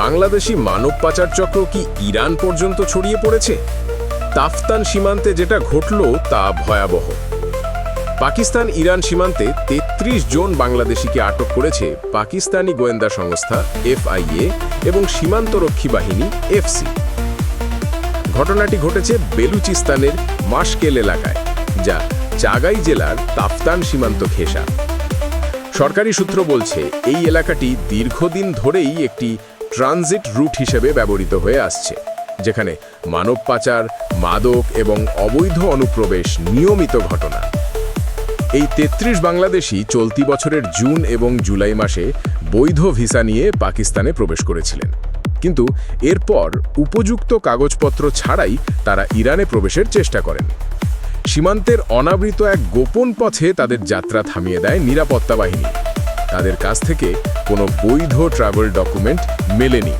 বাংলাদেশি মানব পাচার চক্র কি ইরান পর্যন্ত ছড়িয়ে পড়েছে? তাফতান সীমান্তে যেটা ঘটল তা ভয়াবহ। পাকিস্তান ইরান সীমান্তে ৩৩ জন বাংলাদেশিকে আটক করেছে পাকিস্তানি গোয়েন্দা সংস্থা এফআইএ এবং সীমান্তরক্ষী বাহিনী এফসি। ঘটনাটি ঘটেছে বেলুচিস্তানের মাসকেল এলাকায়, যা চাগাই জেলার তাফতান সীমান্ত ঘেঁষা। সরকারি সূত্র বলছে, এই এলাকাটি দীর্ঘদিন ধরেই একটি ট্রানজিট রুট হিসেবে ব্যবহৃত হয়ে আসছে, যেখানে মানব পাচার, মাদক এবং অবৈধ অনুপ্রবেশ নিয়মিত ঘটনা। এই ৩৩ বাংলাদেশি চলতি বছরের জুন এবং জুলাই মাসে বৈধ ভিসা নিয়ে পাকিস্তানে প্রবেশ করেছিলেন। কিন্তু এরপর উপযুক্ত কাগজপত্র ছাড়াই তারা ইরানে প্রবেশের চেষ্টা করেন। সীমান্তের অনাবৃত এক গোপন পথে তাদের যাত্রা থামিয়ে দেয় নিরাপত্তা বাহিনী। তাদের কাছ থেকে কোনো বৈধ ট্রাভেল ডকুমেন্ট মেলেনি।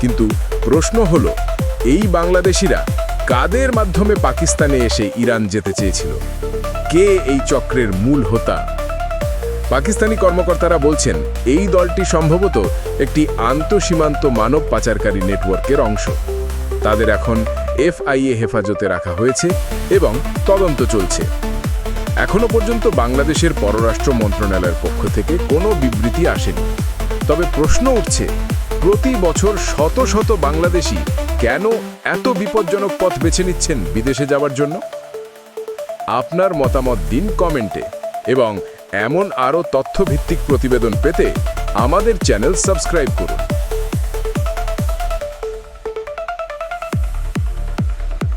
কিন্তু প্রশ্ন হল, এই বাংলাদেশিরা কাদের মাধ্যমে পাকিস্তানে এসে ইরান যেতে চেয়েছিল? কে এই চক্রের মূল হোতা? পাকিস্তানি কর্মকর্তারা বলছেন, এই দলটি সম্ভবত একটি আন্তঃসীমান্ত মানব পাচারকারী নেটওয়ার্কের অংশ। তাদের এখন এফআইএ হেফাজতে রাখা হয়েছে এবং তদন্ত চলছে। এখনও পর্যন্ত বাংলাদেশের পররাষ্ট্র মন্ত্রণালয়ের পক্ষ থেকে কোনো বিবৃতি আসেনি। তবে প্রশ্ন উঠছে, প্রতি বছর শত শত বাংলাদেশি কেন এত বিপজ্জনক পথ বেছে নিচ্ছেন বিদেশে যাওয়ার জন্য? আপনার মতামত দিন কমেন্টে এবং এমন আরও তথ্যভিত্তিক প্রতিবেদন পেতে আমাদের চ্যানেল সাবস্ক্রাইব করুন।